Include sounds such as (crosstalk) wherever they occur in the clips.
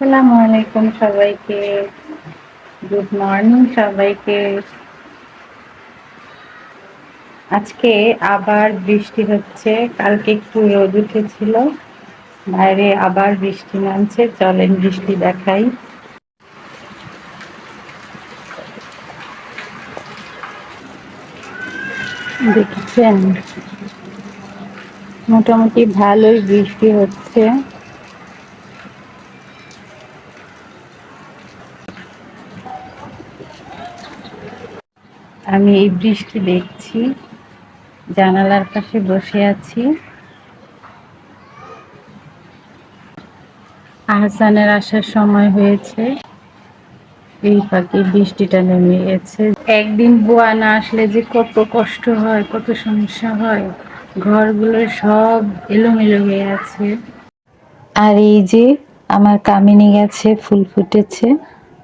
আসসালামু আলাইকুম সবাইকে। গুড মর্নিং সবাইকে। আজকে আবার বৃষ্টি হচ্ছে। কালকে একটু রোদ উঠেছিল। বাইরে আবার বৃষ্টি নামছে। চলেন বৃষ্টি দেখাই। দেখছেন? মোটামুটি ভালোই বৃষ্টি হচ্ছে। আমি এই বৃষ্টি দেখছি, জানালার পাশে বসে আছি। আহসানের আসার সময় হয়েছে, এই পাখি বৃষ্টিটা নেমে গেছে একদিন বোয়া না আসলে যে কত কষ্ট হয়, কত সমস্যা হয়, ঘরগুলো সব এলোমেলো হয়ে আছে। আর এই যে আমার কামিনী গেছে, ফুল ফুটেছে।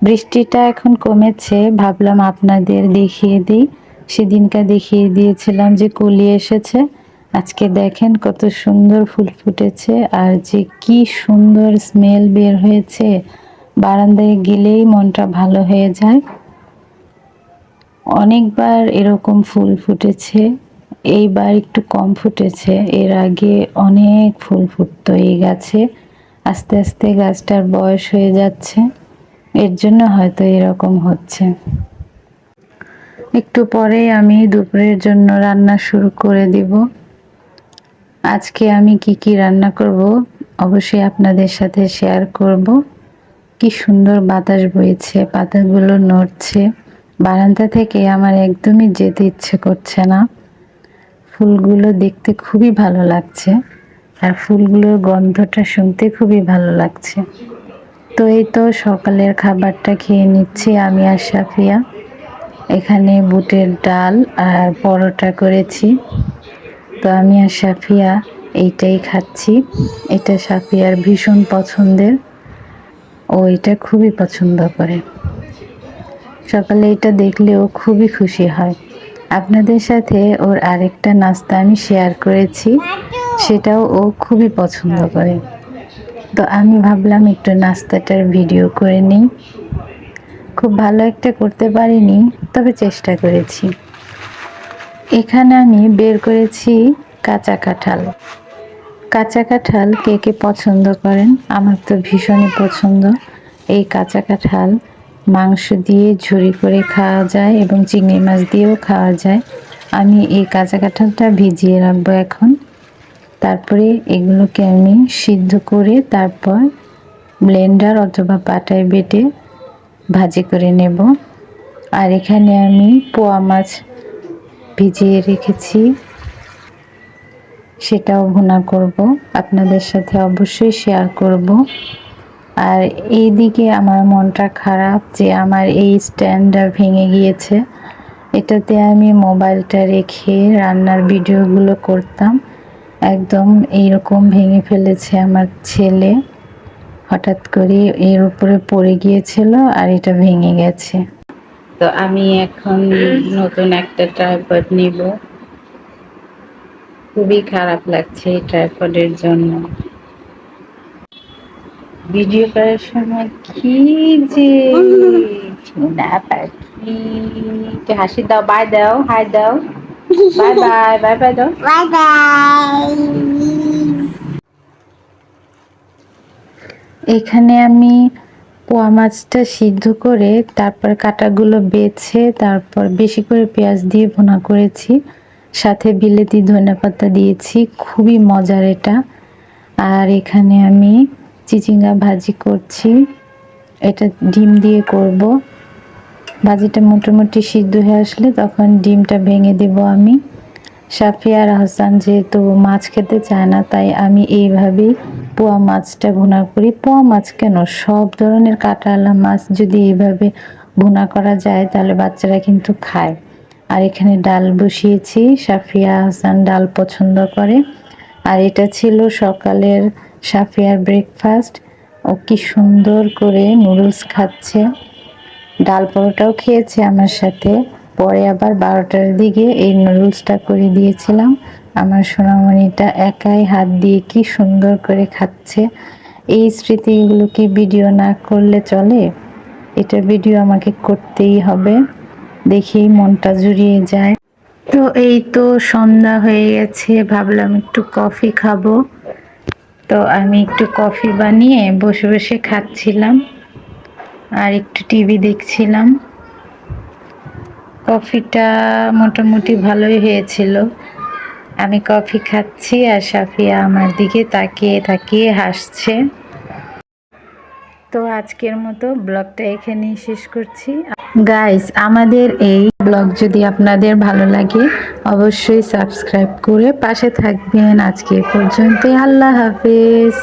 বৃষ্টিটা এখন কমেছে, ভাবলাম আপনাদের দেখিয়ে দিই। সেদিনকা দেখিয়ে দিয়েছিলাম যে কলি এসেছে। আজকে দেখেন কত সুন্দর ফুল ফুটেছে আর যে কি সুন্দর স্মেল বের হয়েছে। বারান্দায় গেলেই মনটা ভালো হয়ে যায়। অনেকবার এরকম ফুল ফুটেছে, এইবার একটু কম ফুটেছে। এর আগে অনেক ফুল ফুটতো এই গাছে। আস্তে আস্তে গাছটার বয়স হয়ে যাচ্ছে। এর জন্য হয়তো এরকম হচ্ছে। একটু পরে আমি দুপুরের জন্য রান্না শুরু করে দিব। আজকে আমি কি কি রান্না করব অবশ্যই আপনাদের সাথে শেয়ার করব। কি সুন্দর বাতাস বইছে, পাতাগুলো নড়ছে। বারান্দা থেকে আমার একদমই যেতে ইচ্ছে করছে না। ফুলগুলো দেখতে খুবই ভালো লাগছে। আর ফুলগুলোর গন্ধটা শুনতে খুবই ভালো লাগছে। তো এই তো সকালের খাবারটা খেয়ে নিচ্ছি, আমি আর সাফিয়া। এখানে বুটের ডাল আর পরোটা করেছি। তো আমি আর সাফিয়া এইটাই খাচ্ছি। এটা সাফিয়ার ভীষণ পছন্দের। ও এটা খুবই পছন্দ করে। সকালে এটা দেখলে ও খুবই খুশি হয়। আপনাদের সাথে ওর আরেকটা নাস্তা আমি শেয়ার করেছি। সেটাও ও খুবই পছন্দ করে। তো আমি ভাবলাম একটু নাস্তাটার ভিডিও করে নিই। খুব ভালো একটা করতে পারিনি, তবে চেষ্টা করেছি। এখানে আমি বের করেছি কাঁচা কাঁঠাল। কাঁচা কাঁঠাল কে কে পছন্দ করেন? আমার তো ভীষণই পছন্দ। এই কাঁচা কাঁঠাল মাংস দিয়ে ঝুরি করে খাওয়া যায় এবং চিংড়ি মাছ দিয়েও খাওয়া যায়। আমি এই কাঁচা কাঁঠালটা ভিজিয়ে রাখব এখন। তারপরে এগুলোকে আমি সিদ্ধ করে তারপর ব্লেন্ডার অথবা পাটায় বেটে ভাজি করে নেব। আর এখানে আমি পোয়া মাছ ভিজিয়ে রেখেছি। সেটাও ভুনা করব। আপনাদের সাথে অবশ্যই শেয়ার করব। আর এইদিকে আমার মনটা খারাপ যে আমার এই স্ট্যান্ডটা ভেঙে গিয়েছে। এটাতে আমি মোবাইলটা রেখে রান্নার ভিডিওগুলো করতাম। একদম এইরকম ভেঙে ফেলেছে আমার ছেলে। হঠাৎ করে এর উপরে পড়ে গিয়েছিল আর এটা ভেঙে গেছে। তো আমি এখন নতুন একটা ট্রাইপড নিব। খুবই খারাপ লাগছে এই ট্রাইপডের জন্য। ভিডিও করার সময় কি যে (laughs) না পাখি হাসি দাও বাই দাও হাই দাও। বাই বাই বাই বাই দাও বাই বাই এখানে আমি পোয়া মাছটা সিদ্ধ করে তারপর কাটাগুলো বেছে তারপর বেশি করে পেঁয়াজ দিয়ে ভুনা করেছি। সাথে বিলেতি ধনে পাতা দিয়েছি। খুবই মজার এটা। আর এখানে আমি চিচিঙ্গা ভাজি করছি। এটা ডিম দিয়ে করব। ভাজিটা মোটামুটি সিদ্ধ হয়ে আসলে তখন ডিমটা ভেঙে দেব আমি। সাফিয়ার হাসান যেহেতু মাছ খেতে চায় না, তাই আমি এইভাবেই পোয়া মাছটা ভুনা করি। পোয়া মাছ কেন? সব ধরনের কাটালা মাছ যদি এইভাবে ভুনা করা যায়, তাহলে বাচ্চারা কিন্তু খায়। আর এখানে ডাল বসিয়েছি সাফিয়া হাসান ডাল পছন্দ করে। আর এটা ছিল সকালের সাফিয়ার ব্রেকফাস্ট ও কি সুন্দর করে নুডলস খাচ্ছে। ডাল পরোটাও খেয়েছে আমার সাথে। পরে আবার বারোটার দিকে এই নুডলসটা করে দিয়েছিলাম। আমার সোনামণিটা একাই হাত দিয়ে কি সুন্দর করে খাচ্ছে। এই স্মৃতিগুলো কি ভিডিও না করলে চলে? এটা ভিডিও আমাকে করতেই হবে। দেখেই মনটা জুড়িয়ে যায়। তো এই তো সন্ধ্যা হয়ে গেছে, ভাবলাম একটু কফি খাব। তো আমি একটু কফি বানিয়ে বসে বসে খাচ্ছিলাম। আর একটু টিভি দেখছিলাম। কফিটা মোটামুটি ভালোই হয়েছিল। আমি কফি খাচ্ছি আর সাফিয়া আমার দিকে তাকিয়ে তাকিয়ে হাসছে। তো আজকের মতো ব্লগটা এখানেই শেষ করছি। গাইস আমাদের এই ব্লগ যদি আপনাদের ভালো লাগে, অবশ্যই সাবস্ক্রাইব করে পাশে থাকবেন। আজকে পর্যন্ত আল্লাহ হাফেজ।